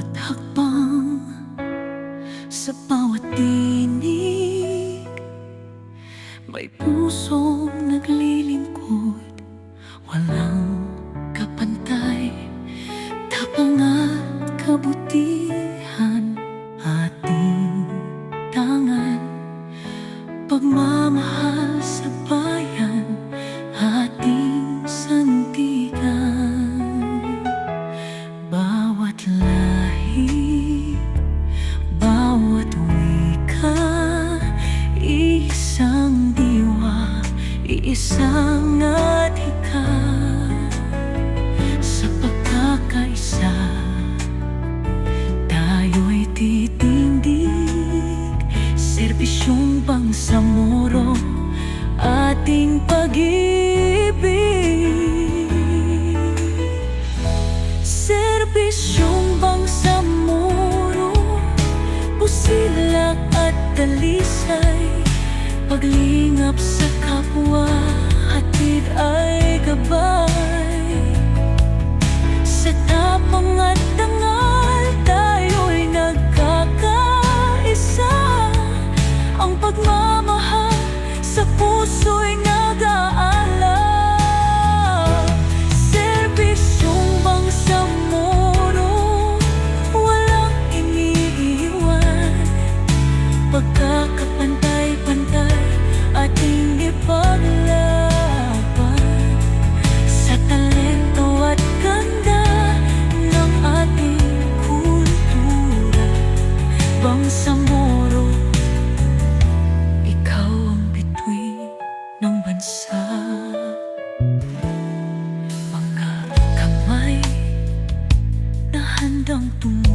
bawat hakbang Sa bawat tinig. May pusong naglilingkod Walang kapantay. Tapang at kabuti. Iisang adhika Sa pagkakaisa. Tayo'y titindig Serbisyong bangsamoro Ating pag-ibig. Serbisyong bangsamoro Pusilak at dalisay Paglingap sa rồi ngã bansa Mga kamay na handang tumulong